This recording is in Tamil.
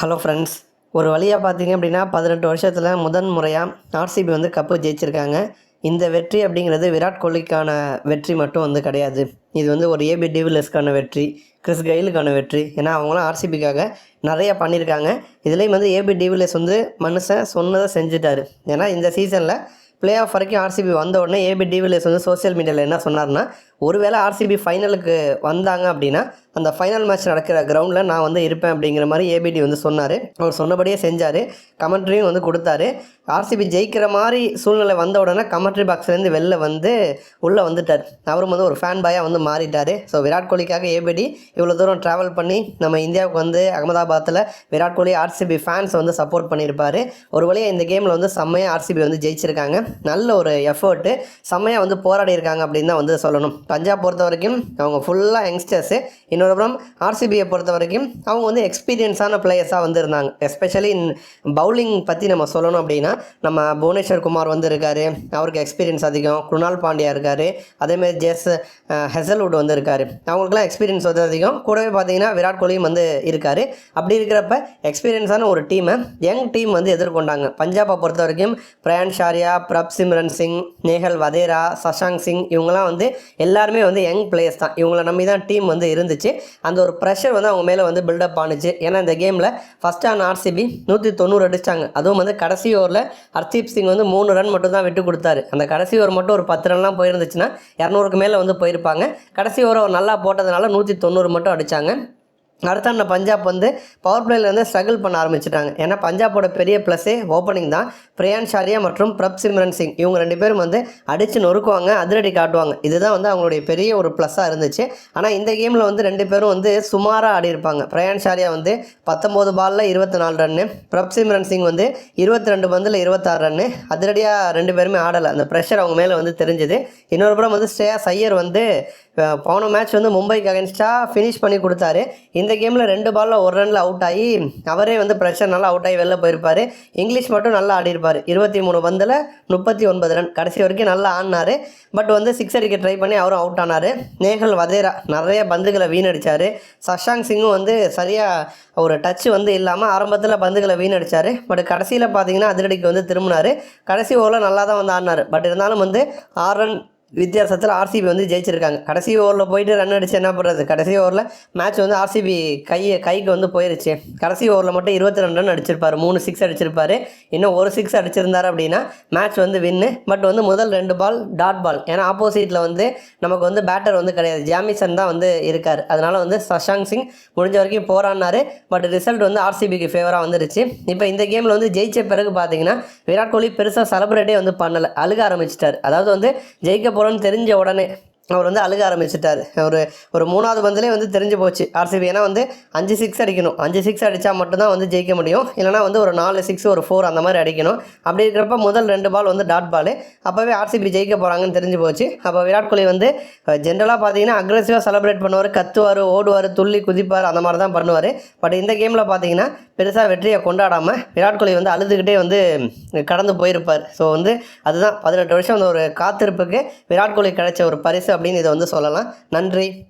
ஹலோ ஃப்ரெண்ட்ஸ் ஒரு வழியாக பார்த்தீங்க அப்படின்னா பதினெட்டு வருஷத்தில் முதன் முறையாக ஆர்சிபி வந்து கப்பு ஜெயிச்சிருக்காங்க. இந்த வெற்றி அப்படிங்கிறது விராட் கோலிக்கான வெற்றி மட்டும் வந்து கிடையாது. இது வந்து ஒரு ஏபி டிவிலஸ்க்கான வெற்றி கிறிஸ் கெயிலுக்கான வெற்றி. ஏன்னா அவங்களாம் ஆர்சிபிக்காக நிறையா பண்ணியிருக்காங்க. இதுலேயும் வந்து ஏபி டிவிலஸ் வந்து மனுஷன் சொன்னதை செஞ்சுட்டாரு. ஏன்னா இந்த சீசனில் பிளே ஆஃப் வரைக்கும் ஆர்சிபி வந்த உடனே ஏபி டிவிலியர்ஸ் வந்து சோஷியல் மீடியாவில் என்ன சொன்னார்னா ஒருவேளை ஆர்சிபி ஃபைனலுக்கு வந்தாங்க அப்படின்னா அந்த ஃபைனல் மேட்ச் நடக்கிற கிரவுண்டில் நான் வந்து இருப்பேன் அப்படிங்கிற மாதிரி ஏபிடி வந்து சொன்னார். அவர் சொன்னபடியே செஞ்சார். கமெண்ட்ரியும் வந்து கொடுத்தாரு. ஆர்சிபி ஜெயிக்கிற மாதிரி சூழ்நிலை வந்த உடனே கமெண்ட்ரி பாக்ஸ்லேருந்து வெளில வந்து உள்ளே வந்துட்டார். அவரும் வந்து ஒரு ஃபேன் பாயாக வந்து மாறிட்டார். ஸோ விராட் கோலிக்காக ஏபிடி இவ்வளோ தூரம் ட்ராவல் பண்ணி நம்ம இந்தியாவுக்கு வந்து அகமதாபாத்தில் விராட் கோலி ஆர்சிபி ஃபேன்ஸ் வந்து சப்போர்ட் பண்ணியிருப்பார். ஒரு வழியாக இந்த கேமில் வந்து செம்மையாக ஆர்சிபி வந்து ஜெயிச்சிருக்காங்க. நல்ல ஒரு எஃபர்ட்டு செம்மையாக வந்து போராடி இருக்காங்க அப்படின்னு தான் வந்து சொல்லணும். பஞ்சாப் பொறுத்த வரைக்கும் அவங்க ஃபுல்லாக யங்ஸ்டர்ஸு இன்னொரு புறம் ஆர்சிபியை பொறுத்த வரைக்கும் அவங்க வந்து எக்ஸ்பீரியன்ஸான பிளேயர்ஸாக வந்து இருந்தாங்க எஸ்பெஷலி பவுலிங் பற்றி நம்ம சொல்லணும் அப்படின்னா நம்ம புவனேஸ்வர் குமார் வந்து இருக்கார். அவருக்கு எக்ஸ்பீரியன்ஸ் அதிகம். குருணால் பாண்டியா இருக்கார். அதேமாதிரி ஜெஸ் ஹெசல்வுட் வந்து இருக்கார். அவங்களுக்குலாம் எக்ஸ்பீரியன்ஸ் வந்து அதிகம். கூடவே பார்த்தீங்கன்னா விராட் கோலியும் வந்து இருக்கார். அப்படி இருக்கிறப்ப எக்ஸ்பீரியன்ஸான ஒரு டீமை யங் டீம் வந்து எதிர்கொண்டாங்க. பஞ்சாபை பொறுத்த வரைக்கும் பிரயான் ஷாரியா பிரப் சிம்ரன் சிங் நேஹல் வதேரா சஷாங் சிங் இவங்கெல்லாம் வந்து எல்லா எல்லாருமே வந்து யங் பிளேயர்ஸ் தான். இவங்களை நம்பி தான் டீம் வந்து இருந்துச்சு. அந்த ஒரு ப்ரெஷர் வந்து அவங்க மேலே வந்து பில்டப் ஆனிச்சு. ஏன்னா இந்த கேமில் ஃபஸ்ட் ஆன் ஆர்சிபி நூற்றி தொண்ணூறு அடித்தாங்க அதுவும் வந்து கடைசி ஓவரில் ஹர்தீப் சிங் வந்து மூணு ரன் மட்டும் தான் விட்டு கொடுத்தாரு. அந்த கடைசி ஓவர் மட்டும் ஒரு பத்து ரன்லாம் போயிருந்துச்சுன்னா இரநூறுக்கு மேலே வந்து போயிருப்பாங்க. கடைசி ஓவர் அவர் நல்லா போட்டதுனால நூற்றி தொண்ணூறு மட்டும் அடித்தாங்க அடுத்த அந்த பஞ்சாப் வந்து பவர் பிளேலேருந்து ஸ்ட்ரகிள் பண்ண ஆரம்பிச்சிட்டாங்க. ஏன்னா பஞ்சாபோட பெரிய ப்ளஸ்ஸே ஓப்பனிங் தான். பிரியான் ஷாரியா மற்றும் பிரப் சிம்ரன் சிங் இவங்க ரெண்டு பேரும் வந்து அடித்து நொறுக்குவாங்க அதிரடி காட்டுவாங்க. இதுதான் வந்து அவங்களுடைய பெரிய ஒரு ப்ளஸ்ஸாக இருந்துச்சு. ஆனால் இந்த கேமில் வந்து ரெண்டு பேரும் வந்து சுமாராக ஆடி இருப்பாங்க. பிரயான் ஷாரியா வந்து பத்தொம்போது பாலில் இருபத்தி நாலு ரன்னு பிரப் சிம்ரன் சிங் வந்து இருபத்தி ரெண்டு பந்தில் இருபத்தாறு ரன்னு அதிரடியாக ரெண்டு பேருமே ஆடலை. அந்த ப்ரெஷர் அவங்க மேலே வந்து தெரிஞ்சுது. இன்னொரு புறம் வந்து ஸ்ரேயா சையர் வந்து போன மேட்ச் வந்து மும்பைக்கு அகேன்ஸ்டாக ஃபினிஷ் பண்ணி கொடுத்தாரு. இந்த கேமில் ரெண்டு பாலில் ஒரு ரனில் அவுட் ஆகி அவரே வந்து ப்ரெஷர் நல்லா அவுட் ஆகி வெளில போயிருப்பார். இங்கிலீஷ் மட்டும் நல்லா ஆடிருப்பார் இருபத்தி மூணு பந்தில் முப்பத்தி ஒன்பது ரன் கடைசி வரைக்கும் நல்லா ஆடினார். பட் வந்து சிக்ஸ் அடிக்க ட்ரை பண்ணி அவரும் அவுட் ஆனார். நேகல் வதேரா நிறைய பந்துகளை வீணடிச்சார். சஷாங் சிங்கும் வந்து சரியாக ஒரு டச் வந்து இல்லாமல் ஆரம்பத்தில் பந்துகளை வீணடிச்சார். பட் கடைசியில் பார்த்தீங்கன்னா அதிரடிக்கு வந்து திரும்பினார். கடைசி ஓவரில் நல்லா தான் வந்து ஆடினார். பட் இருந்தாலும் வந்து ஆறு ரன் வித்தியாசத்தில் ஆர்சிபி வந்து ஜெயிச்சிருக்காங்க. கடைசி ஓவரில் போயிட்டு ரன் அடிச்சு என்ன பண்ணுறது கடைசி ஓவரில் மேட்ச் வந்து ஆர்சிபி கையை கைக்கு வந்து போயிருச்சு. கடைசி ஓவரில் மட்டும் இருபத்தி ரெண்டு ரன் அடிச்சிருப்பார். மூணு சிக்ஸ் அடிச்சிருப்பார். இன்னும் ஒரு சிக்ஸ் அடிச்சிருந்தார் அப்படின்னா மேட்ச் வந்து வின்னு பட் வந்து முதல் ரெண்டு பால் டாட் பால் ஏன்னா ஆப்போசிட்டில் வந்து நமக்கு வந்து பேட்டர் வந்து கிடையாது. ஜாமிசன் தான் வந்து இருக்கார். அதனால் வந்து சஷாங் சிங் முடிஞ்ச வரைக்கும் போராடினார். பட் ரிசல்ட் வந்து ஆர்சிபிக்கு ஃபேவராக வந்துருச்சு. இப்போ இந்த கேமில் வந்து ஜெயிச்ச பிறகு பார்த்தீங்கன்னா விராட் கோலி பெருசாக செலப்ரேட்டே வந்து பண்ணலை. அழுக ஆரம்பிச்சிட்டார். அதாவது வந்து ஜெயிக்க போகிறோன்னு தெரிஞ்ச உடனே அவர் வந்து அழுக ஆரம்பிச்சிட்டார். ஒரு ஒரு மூணாவது பந்திலே வந்து தெரிஞ்சு போச்சு. ஆர்சிபி ஏன்னா வந்து அஞ்சு சிக்ஸ் அடிக்கணும். அஞ்சு சிக்ஸ் அடித்தா மட்டும்தான் வந்து ஜெயிக்க முடியும். இல்லைனா வந்து ஒரு நாலு சிக்ஸ் ஒரு ஃபோர் அந்த மாதிரி அடிக்கணும். அப்படி இருக்கிறப்ப முதல் ரெண்டு பால் வந்து டாட் பால் அப்போவே ஆர்சிபி ஜெயிக்க போகிறாங்கன்னு தெரிஞ்சு போச்சு. அப்போ விராட் கோலி வந்து ஜென்ரலாக பார்த்தீங்கன்னா அக்ரெசிவாக செலிப்ரேட் பண்ணுவார். கத்துவார் ஓடுவார் துள்ளி குதிப்பார் அந்த மாதிரி தான் பண்ணுவார். பட் இந்த கேமில் பார்த்தீங்கன்னா பெருசாக வெற்றியை கொண்டாடாமல் விராட் கோலி வந்து அழுதுகிட்டே வந்து கடந்து போயிருப்பார். ஸோ வந்து அதுதான் பதினெட்டு வருஷம் அந்த ஒரு காத்திருப்புக்கு விராட் கோலி கிடைச்ச ஒரு பரிசு அப்படின்னு இதை வந்து சொல்லலாம். நன்றி.